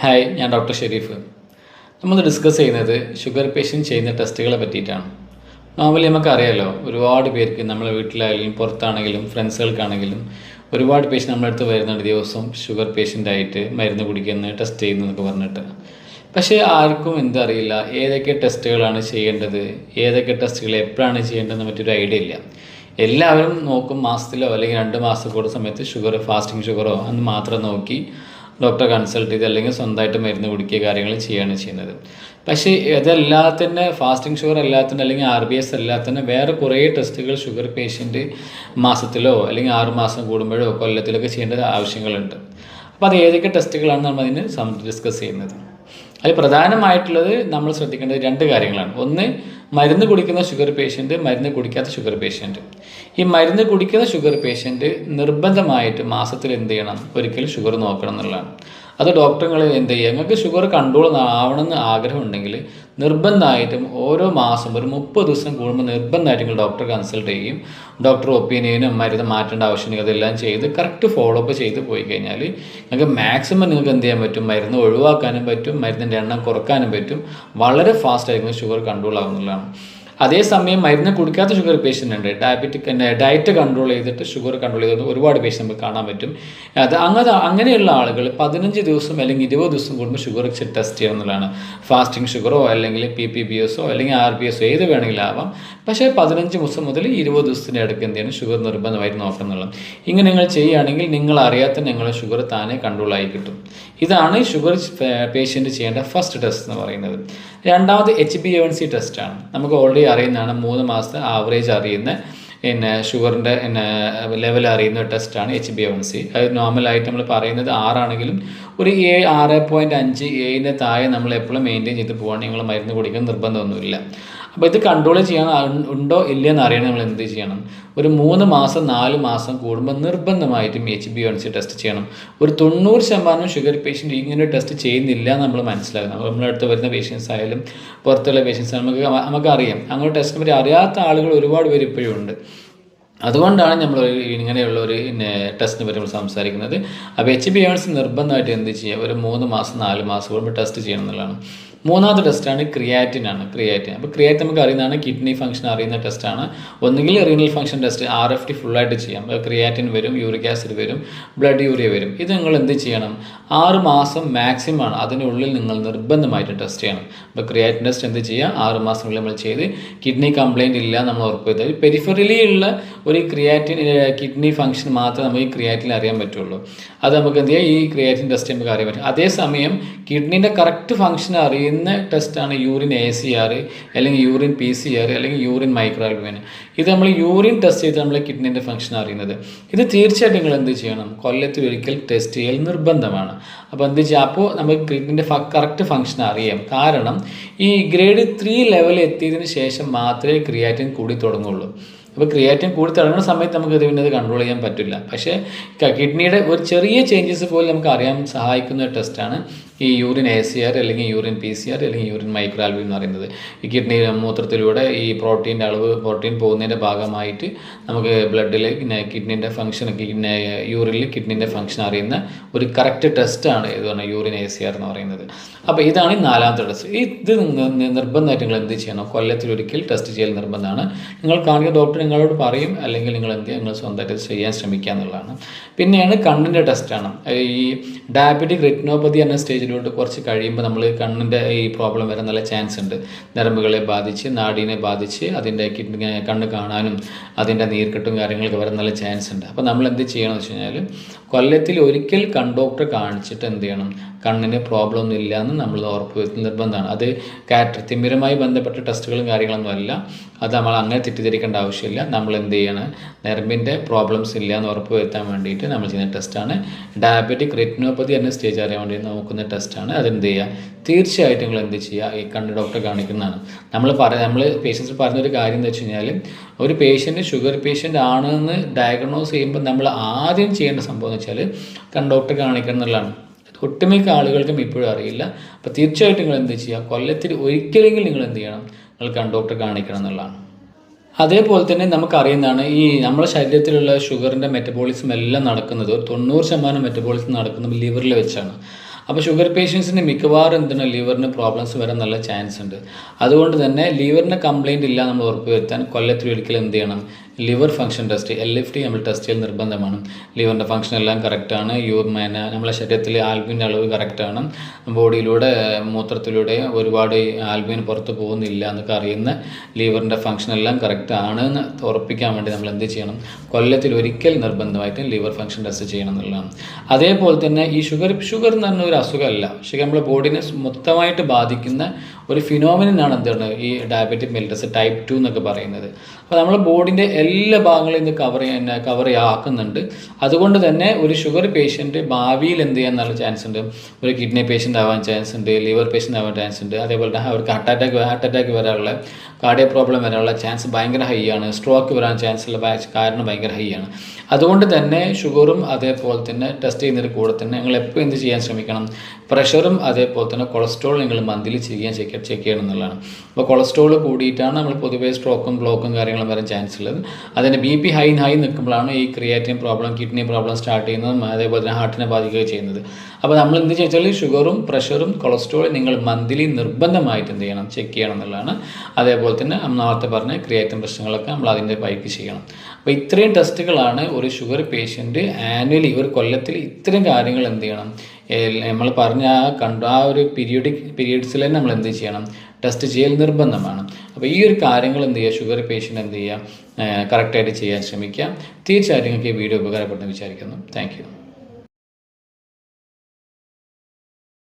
Hi ഞാൻ doctor Sharif. നമ്മൾ discuss ചെയ്യുന്നത് ഷുഗർ പേഷ്യന്റ് ചെയ്യുന്ന ടെസ്റ്റുകളെ പറ്റിയിട്ടാണ്. നോർമലി നമുക്കറിയാലോ ഒരുപാട് പേർക്ക് നമ്മളെ വീട്ടിലായാലും പുറത്താണെങ്കിലും ഫ്രണ്ട്സുകൾക്കാണെങ്കിലും ഒരുപാട് പേഷ്യന്റ് നമ്മളടുത്ത് വരുന്നുണ്ട് ദിവസം ഷുഗർ പേഷ്യന്റ് ആയിട്ട് മരുന്ന് കുടിക്കുന്ന ടെസ്റ്റ് ചെയ്യുന്നു എന്നൊക്കെ പറഞ്ഞിട്ട്. പക്ഷേ ആർക്കും എന്തറിയില്ല ഏതൊക്കെ ടെസ്റ്റുകളാണ് ചെയ്യേണ്ടത് ഏതൊക്കെ ടെസ്റ്റുകൾ എപ്പോഴാണ് ചെയ്യേണ്ടതെന്ന് മറ്റൊരു ഐഡിയ ഇല്ല. എല്ലാവരും നോക്കും മാസത്തിലോ അല്ലെങ്കിൽ രണ്ട് മാസം കൂടുന്ന സമയത്ത് ഷുഗർ ഫാസ്റ്റിംഗ് ഷുഗറോ അന്ന് മാത്രം നോക്കി ഡോക്ടറെ കൺസൾട്ട് ചെയ്ത് അല്ലെങ്കിൽ സ്വന്തമായിട്ട് മരുന്ന് കുടിക്കുക കാര്യങ്ങൾ ചെയ്യുകയാണ് ചെയ്യുന്നത്. പക്ഷേ ഇതല്ലാത്തന്നെ ഫാസ്റ്റിംഗ് ഷുഗർ അല്ലാത്തന്നെ അല്ലെങ്കിൽ ആർ ബി എസ് അല്ലാത്തന്നെ വേറെ കുറേ ടെസ്റ്റുകൾ ഷുഗർ പേഷ്യന്റ് മാസത്തിലോ അല്ലെങ്കിൽ ആറ് മാസം കൂടുമ്പോഴോ കൊല്ലത്തിലൊക്കെ ചെയ്യേണ്ട ആവശ്യങ്ങളുണ്ട്. അപ്പോൾ അത് ഏതൊക്കെ ടെസ്റ്റുകളാണ് നമ്മൾ അതിന് ഡിസ്കസ് ചെയ്യുന്നത്? അതിൽ പ്രധാനമായിട്ടുള്ളത് നമ്മൾ ശ്രദ്ധിക്കേണ്ടത് രണ്ട് കാര്യങ്ങളാണ്. ഒന്ന് മരുന്ന് കുടിക്കുന്ന ഷുഗർ പേഷ്യന്റ് മരുന്ന് കുടിക്കാത്ത ഷുഗർ പേഷ്യന്റ് ഈ മരുന്ന് കുടിക്കുന്ന ഷുഗർ പേഷ്യന്റ് നിർബന്ധമായിട്ട് മാസത്തിൽ എന്ത് ചെയ്യണം? ഒരിക്കലും ഷുഗർ നോക്കണം എന്നുള്ളതാണ്. അത് ഡോക്ടറുകൾ എന്ത് ചെയ്യുക? നിങ്ങൾക്ക് ഷുഗർ കൺട്രോൾ ആവണമെന്ന് ആഗ്രഹമുണ്ടെങ്കിൽ നിർബന്ധമായിട്ടും ഓരോ മാസം ഒരു മുപ്പത് ദിവസം കൂടുമ്പോൾ നിർബന്ധമായിട്ടും നിങ്ങൾ ഡോക്ടറെ കൺസൾട്ട് ചെയ്യും ഡോക്ടർ ഒപ്പീനിയനും മരുന്ന് മാറ്റേണ്ട ആവശ്യമില്ല അതെല്ലാം ചെയ്ത് കറക്റ്റ് ഫോളോ അപ്പ് ചെയ്ത് പോയി കഴിഞ്ഞാൽ നിങ്ങൾക്ക് മാക്സിമം നിങ്ങൾക്ക് എന്ത് ചെയ്യാൻ പറ്റും? മരുന്ന് ഒഴിവാക്കാനും പറ്റും. മരുന്നിന്റെ എണ്ണം കുറക്കാനും പറ്റും. വളരെ ഫാസ്റ്റായിരിക്കും ഷുഗർ കൺട്രോൾ ആവുന്നതാണ്. അതേസമയം മരുന്ന് കുടിക്കാത്ത ഷുഗർ പേഷ്യന്റ് ഉണ്ട്. ഡയബറ്റിക് ഡയറ്റ് കൺട്രോൾ ചെയ്തിട്ട് ഷുഗർ കൺട്രോൾ ചെയ്ത് ഒരുപാട് പേഷ്യന്റ് നമുക്ക് കാണാൻ പറ്റും. അത് അങ്ങനെ അങ്ങനെയുള്ള ആളുകൾ പതിനഞ്ച് ദിവസം അല്ലെങ്കിൽ ഇരുപത് ദിവസം കൂടുമ്പോൾ ഷുഗർ ടെസ്റ്റ് ചെയ്യണം എന്നുള്ളതാണ്. ഫാസ്റ്റിംഗ് ഷുഗറോ അല്ലെങ്കിൽ പി പി ബി എസോ അല്ലെങ്കിൽ ആർ ബി എസോ ഏത് വേണമെങ്കിലും ആവാം. പക്ഷേ പതിനഞ്ച് ദിവസം മുതൽ ഇരുപത് ദിവസത്തിന്റെ ഇടയ്ക്ക് എന്ത് ചെയ്യണം? ഷുഗർ നിർബന്ധമായിട്ട് നോക്കണം എന്നുള്ളത് ഇങ്ങനെ നിങ്ങൾ ചെയ്യുകയാണെങ്കിൽ നിങ്ങൾ അറിയാത്ത നിങ്ങളുടെ ഷുഗർ താനെ കൺട്രോൾ ആയി കിട്ടും. ഇതാണ് ഷുഗർ പേഷ്യന്റ് ചെയ്യേണ്ട ഫസ്റ്റ് ടെസ്റ്റ് എന്ന് പറയുന്നത്. രണ്ടാമത് എച്ച് ബി എൻ സി ടെസ്റ്റാണ് നമുക്ക് ഓൾറെഡി അറിയുന്നതാണ്. മൂന്ന് മാസത്തെ ആവറേജ് അറിയുന്ന പിന്നെ ഷുഗറിന്റെ പിന്നെ ലെവൽ അറിയുന്ന ടെസ്റ്റാണ് എച്ച് ബി എൻ സി അത് നോർമലായിട്ട് നമ്മൾ പറയുന്നത് ആറാണെങ്കിലും ഒരു ഏഴ് ആറ് പോയിന്റ് അഞ്ച് ഏഴിന്റെ താഴെ നമ്മൾ എപ്പോഴും മെയിന്റെയിൻ ചെയ്ത് പോകണം നിങ്ങൾ മരുന്ന് കുടിക്കാൻ നിർബന്ധമൊന്നുമില്ല. അപ്പോൾ ഇത് കൺട്രോൾ ചെയ്യാൻ ഉണ്ടോ ഇല്ലയെന്ന് അറിയണം നമ്മൾ എന്ത് ചെയ്യണം. ഒരു മൂന്ന് മാസം നാല് മാസം കൂടുമ്പോൾ നിർബന്ധമായിട്ടും എച്ച് ബി സി ടെസ്റ്റ് ചെയ്യണം. ഒരു തൊണ്ണൂറ് ശതമാനം ഷുഗർ പേഷ്യന്റ് ഇങ്ങനെ ടെസ്റ്റ് ചെയ്യുന്നില്ല എന്ന് നമ്മൾ മനസ്സിലാക്കണം. നമ്മുടെ അടുത്ത് വരുന്ന പേഷ്യൻസ് ആയാലും പുറത്തുള്ള പേഷ്യൻസ് നമുക്ക് നമുക്കറിയാം. അങ്ങനെ ടെസ്റ്റിനെ പറ്റി അറിയാത്ത ആളുകൾ ഒരുപാട് പേര് ഇപ്പോഴും ഉണ്ട്. അതുകൊണ്ടാണ് നമ്മൾ ഇങ്ങനെയുള്ള ഒരു ടെസ്റ്റിനെ പറ്റി നമ്മൾ സംസാരിക്കുന്നത്. അപ്പോൾ എച്ച് ബി എൺസ് നിർബന്ധമായിട്ട് എന്ത് ചെയ്യുക ഒരു മൂന്ന് മാസം നാല് മാസം കൂടുമ്പോൾ ടെസ്റ്റ് ചെയ്യണം എന്നുള്ളതാണ്. മൂന്നാമത്തെ ടെസ്റ്റാണ് ക്രിയാറ്റിൻ ആണ് ക്രിയാറ്റിൻ അപ്പോൾ ക്രിയാറ്റിൻ നമുക്ക് അറിയുന്നതാണ് കിഡ്നി ഫംഗ്ഷൻ അറിയുന്ന ടെസ്റ്റാണ് ഒന്നുകിൽ renal function test R F T ഫുള്ളായിട്ട് ചെയ്യാം. ക്രിയാറ്റിൻ വരും യൂറിക് ആസിഡ് വരും ബ്ലഡ് യൂറിയ വരും. ഇത് നിങ്ങൾ എന്ത് ചെയ്യണം? ആറ് മാസം മാക്സിമം ആണ്. അതിനുള്ളിൽ നിങ്ങൾ നിർബന്ധമായിട്ട് ടെസ്റ്റ് ചെയ്യണം. അപ്പോൾ ക്രിയാറ്റിൻ ടെസ്റ്റ് എന്ത് ചെയ്യുക? ആറ് മാസത്തിനുള്ളിൽ നമ്മൾ ചെയ്ത് കിഡ്നി കംപ്ലയിന്റ് ഇല്ല നമ്മൾ ഉറപ്പ് ചെയ്താൽ പെരിഫറലി ഉള്ള ഒരു ക്രിയാറ്റിൻ കിഡ്നി ഫംഗ്ഷൻ മാത്രമേ നമുക്ക് ഈ ക്രിയാറ്റിൻ അറിയാൻ പറ്റുള്ളൂ. അത് നമുക്ക് എന്ത് ചെയ്യാം? ഈ ക്രിയാറ്റിൻ ടെസ്റ്റ് നമുക്ക് അറിയാൻ പറ്റും. അതേസമയം കിഡ്നീന്റെ കറക്റ്റ് ഫംഗ്ഷൻ അറിയുന്ന ടെസ്റ്റാണ് യൂറിൻ എ സി ആർ അല്ലെങ്കിൽ യൂറിൻ പി സി ആർ അല്ലെങ്കിൽ യൂറിൻ മൈക്രോആൽബുമിൻ ഇത് നമ്മൾ യൂറിൻ ടെസ്റ്റ് ചെയ്ത് നമ്മളെ കിഡ്നീന്റെ ഫംഗ്ഷൻ അറിയുന്നത്. ഇത് തീർച്ചയായിട്ടും നിങ്ങൾ എന്ത് ചെയ്യണം? കൊല്ലത്തിൽ ഒരിക്കൽ ടെസ്റ്റ് ചെയ്യൽ നിർബന്ധമാണ്. അപ്പോൾ എന്ത് ചെയ്യുക അപ്പോൾ നമുക്ക് കിഡ്നീന്റെ കറക്റ്റ് ഫംഗ്ഷൻ അറിയാം. കാരണം ഈ ഗ്രേഡ് ത്രീ ലെവൽ എത്തിയതിന് ശേഷം മാത്രമേ ക്രിയാറ്റിൻ കൂടി തുടങ്ങുള്ളൂ. അപ്പോൾ ക്രിയാറ്റിൻ കൂടി തുടങ്ങുന്ന സമയത്ത് നമുക്ക് ഇത് പിന്നെ അത് കൺട്രോൾ ചെയ്യാൻ പറ്റില്ല. പക്ഷേ കിഡ്നിയുടെ ഒരു ചെറിയ ചേഞ്ചസ് പോലും നമുക്ക് അറിയാൻ സഹായിക്കുന്ന ടെസ്റ്റാണ് ഈ യൂറിൻ എ സി ആർ അല്ലെങ്കിൽ യൂറിൻ പി സി ആർ അല്ലെങ്കിൽ യൂറിൻ മൈക്രോആൽബി എന്ന് പറയുന്നത്. ഈ കിഡ്നി മൂത്രത്തിലൂടെ ഈ പ്രോട്ടീന്റെ അളവ് പ്രോട്ടീൻ പോകുന്നതിന്റെ ഭാഗമായിട്ട് നമുക്ക് ബ്ലഡിൽ കിഡ്നീന്റെ ഫംഗ്ഷൻ കിഡ്നി യൂറിനിൽ കിഡ്നീന്റെ ഫംഗ്ഷൻ അറിയുന്ന ഒരു കറക്റ്റ് ടെസ്റ്റാണ് ഇത് പറഞ്ഞാൽ യൂറിൻ എ സി ആർ എന്ന് പറയുന്നത്. അപ്പോൾ ഇതാണ് ഈ നാലാമത്തെ ടെസ്റ്റ് ഇത് നിർബന്ധമായിട്ട് നിങ്ങൾ എന്ത് ചെയ്യണം? കൊല്ലത്തിൽ ഒരിക്കൽ ടെസ്റ്റ് ചെയ്യൽ നിർബന്ധമാണ്. നിങ്ങൾ കാണിക്കുന്ന ഡോക്ടർ നിങ്ങളോട് പറയും അല്ലെങ്കിൽ നിങ്ങൾ എന്ത് നിങ്ങൾ സ്വന്തമായിട്ട് ചെയ്യാൻ ശ്രമിക്കുക എന്നുള്ളതാണ്. പിന്നെയാണ് കണ്ണിന്റെ ടെസ്റ്റാണ് ഈ ഡയബറ്റിക് റെറ്റിനോപ്പതി എന്ന സ്റ്റേജിലോട്ട് കുറച്ച് കഴിയുമ്പോൾ നമ്മൾ കണ്ണിന്റെ ഈ പ്രോബ്ലം വരാൻ നല്ല ചാൻസ് ഉണ്ട്. നരമ്പുകളെ ബാധിച്ച് നാടീനെ ബാധിച്ച് അതിന്റെ കണ്ണ് കാണാനും അതിന്റെ നീർക്കെട്ടും കാര്യങ്ങളൊക്കെ വരാൻ നല്ല ചാൻസ് ഉണ്ട്. അപ്പോൾ നമ്മൾ എന്ത് ചെയ്യണമെന്ന് വെച്ച് കഴിഞ്ഞാൽ കൊല്ലത്തിൽ ഒരിക്കൽ കൺ ഡോക്ടറെ കാണിച്ചിട്ട് എന്ത് ചെയ്യണം? കണ്ണിന് പ്രോബ്ലം ഒന്നും ഇല്ല എന്ന് നമ്മൾ ഉറപ്പ് വരുത്തുന്ന നിർബന്ധമാണ്. അത് കാറ്റർ തിമിരമായി ബന്ധപ്പെട്ട ടെസ്റ്റുകളും കാര്യങ്ങളൊന്നും അല്ല. അത് നമ്മൾ അങ്ങനെ തെറ്റിദ്ധരിക്കേണ്ട ആവശ്യമില്ല. നമ്മൾ എന്ത് ചെയ്യണം? നെർമ്പിന്റെ പ്രോബ്ലംസ് ഇല്ല എന്ന് ഉറപ്പ് വരുത്താൻ വേണ്ടിയിട്ട് നമ്മൾ ചെയ്യുന്ന ടെസ്റ്റാണ് ഡയബറ്റിക് റെറ്റിനോപ്പതി എന്ന സ്റ്റേജ് അറിയാൻ വേണ്ടി നോക്കുന്ന ടെസ്റ്റാണ് അതെന്ത് ചെയ്യുക തീർച്ചയായിട്ടും നിങ്ങൾ എന്ത് ചെയ്യുക ഈ കണ്ണ് ഡോക്ടറെ കാണിക്കുന്നതാണ്. നമ്മൾ പറ നമ്മൾ പേഷ്യൻസ് പറഞ്ഞൊരു കാര്യം എന്ന് വെച്ച് കഴിഞ്ഞാൽ ഒരു പേഷ്യന്റ് ഷുഗർ പേഷ്യന്റ് ആണെന്ന് ഡയഗ്നോസ് ചെയ്യുമ്പോൾ നമ്മൾ ആദ്യം ചെയ്യേണ്ട സംഭവം എന്ന് വെച്ചാൽ കണ്ണ് ഡോക്ടറെ കാണിക്കണം എന്നുള്ളതാണ്. ഒട്ടുമിക്ക ആളുകൾക്കും ഇപ്പോഴും അറിയില്ല. അപ്പോൾ തീർച്ചയായിട്ടും നിങ്ങൾ എന്ത് ചെയ്യുക കൊല്ലത്തിൽ ഒരിക്കലെങ്കിലും നിങ്ങൾ എന്ത് ചെയ്യണം? നിങ്ങൾ കണ്ണ് ഡോക്ടറെ കാണിക്കണം എന്നുള്ളതാണ്. അതേപോലെ തന്നെ നമുക്കറിയുന്നതാണ് ഈ നമ്മുടെ ശരീരത്തിലുള്ള ഷുഗറിന്റെ മെറ്റബോളിസം എല്ലാം നടക്കുന്നത് തൊണ്ണൂറ് ശതമാനം മെറ്റബോളിസം നടക്കുന്നത് ലിവറിൽ വെച്ചാണ്. അപ്പോൾ ഷുഗർ പേഷ്യൻസിന് മിക്കവാറും എന്താണ് ലിവറിന് പ്രോബ്ലംസ് വരാൻ നല്ല ചാൻസ് ഉണ്ട്. അതുകൊണ്ട് തന്നെ ലിവറിന് കംപ്ലയിന്റ് ഇല്ല നമ്മൾ ഉറപ്പുവരുത്താൻ കൊല്ലത്തിൽ ഒരിക്കലും എന്ത് ചെയ്യണം? Liver function test L F T നമ്മൾ ടെസ്റ്റ് ചെയ്യൽ നിർബന്ധമാണ്. ലിവറിന്റെ ഫംഗ്ഷൻ എല്ലാം കറക്റ്റാണ് യൂർമേന നമ്മളെ ശരീരത്തിൽ ആൽബിന്റെ അളവ് കറക്റ്റാണ് ബോഡിയിലൂടെ മൂത്രത്തിലൂടെ ഒരുപാട് ആൽബിൻ പുറത്ത് പോകുന്നില്ല എന്നൊക്കെ അറിയുന്ന ലിവറിന്റെ ഫംഗ്ഷൻ എല്ലാം കറക്റ്റ് ആണ് എന്ന് ഉറപ്പിക്കാൻ വേണ്ടി നമ്മൾ എന്ത് ചെയ്യണം? കൊല്ലത്തിൽ ഒരിക്കൽ നിർബന്ധമായിട്ട് ലിവർ ഫംഗ്ഷൻ ടെസ്റ്റ് ചെയ്യണം എന്നുള്ളതാണ്. അതേപോലെ തന്നെ ഈ ഷുഗർ ഷുഗർ എന്ന് പറഞ്ഞ ഒരു അസുഖമല്ല. പക്ഷേ നമ്മളെ ബോഡിനെ മൊത്തമായിട്ട് ബാധിക്കുന്ന ഒരു ഫിനോമിനാണ് എന്താണ്? ഈ ഡയബറ്റിക് മെലിറ്റസ് ടൈപ്പ് ടു എന്നൊക്കെ പറയുന്നത്. അപ്പോൾ നമ്മളെ ബോഡിന്റെ എല്ലാ ഭാഗങ്ങളും ഇത് കവർ ചെയ്യാൻ കവർ ആക്കുന്നുണ്ട്. അതുകൊണ്ട് തന്നെ ഒരു ഷുഗർ പേഷ്യന്റ് ഭാവിയിൽ എന്ത് ചെയ്യാൻ നല്ല ചാൻസ് ഉണ്ട്? ഒരു കിഡ്നി പേഷ്യന്റ് ആവാൻ ചാൻസ് ഉണ്ട് ലിവർ പേഷ്യന്റ് ആവാൻ ചാൻസ് ഉണ്ട്. അതേപോലെ തന്നെ അവർക്ക് ഹാർട്ട് അറ്റാക്ക് ഹാർട്ട് അറ്റാക്ക് വരാനുള്ള കാർഡിയോ പ്രോബ്ലം വരാനുള്ള ചാൻസ് ഭയങ്കര ഹൈ ആണ്. സ്ട്രോക്ക് വരാൻ ചാൻസ് ഉള്ള കാരണം ഭയങ്കര ഹൈ ആണ്. അതുകൊണ്ട് തന്നെ ഷുഗറും അതേപോലെ തന്നെ ടെസ്റ്റ് ചെയ്യുന്നതിന് കൂടെ തന്നെ നിങ്ങൾ എപ്പോൾ എന്ത് ചെയ്യാൻ ശ്രമിക്കണം? പ്രഷറും അതേപോലെ തന്നെ കൊളസ്ട്രോൾ നിങ്ങൾ മന്ത്ലി ചെയ്യാൻ ചെക്ക് ചെക്ക് ചെയ്യണം എന്നുള്ളതാണ്. അപ്പോൾ കൊളസ്ട്രോൾ കൂടിയിട്ടാണ് നമ്മൾ പൊതുവേ സ്ട്രോക്കും ബ്ലോക്കും കാര്യങ്ങളും വരാൻ ചാൻസ് ഉള്ളത്. അതിന്റെ ബി പി ഹൈ ഹൈ നിൽക്കുമ്പോഴാണ് ഈ creatinine problem kidney problem start ചെയ്യുന്നതും അതേപോലെ തന്നെ ഹാർട്ടിനെ ബാധിക്കുകയും ചെയ്യുന്നത്. അപ്പോൾ നമ്മൾ എന്ത് ചോദിച്ചാൽ ഷുഗറും പ്രഷറും കൊളസ്ട്രോളും നിങ്ങൾ മന്ത്ലി നിർബന്ധമായിട്ട് എന്ത് ചെയ്യണം? ചെക്ക് ചെയ്യണം എന്നുള്ളതാണ്. അതേപോലെ തന്നെ നമ്മൾ നേരത്തെ പറഞ്ഞ ക്രിയാറ്റിൻ പ്രശ്നങ്ങളൊക്കെ നമ്മൾ അതിന്റെ ബൈക്ക് ചെയ്യണം. അപ്പോൾ ഇത്രയും ടെസ്റ്റുകളാണ് ഒരു ഷുഗർ പേഷ്യന്റ് ആനുവലി ഒരു കൊല്ലത്തിൽ ഇത്രയും കാര്യങ്ങൾ എന്ത് ചെയ്യണം? നമ്മൾ പറഞ്ഞ ആ കണ്ട ആ ഒരു പീരിയോഡിക് പീരീഡ്സിൽ തന്നെ നമ്മൾ എന്ത് ചെയ്യണം? ടെസ്റ്റ് ചെയ്യൽ നിർബന്ധമാണ്. അപ്പോൾ ഈ ഒരു കാര്യങ്ങൾ എന്ത് ചെയ്യുക? ഷുഗർ പേഷ്യന്റ് എന്ത് ചെയ്യുക? കറക്റ്റായിട്ട് ചെയ്യാൻ ശ്രമിക്കുക. തീർച്ചയായിട്ടും നിങ്ങൾക്ക് ഈ വീഡിയോ ഉപകാരപ്പെട്ടെന്ന് വിചാരിക്കുന്നു. താങ്ക്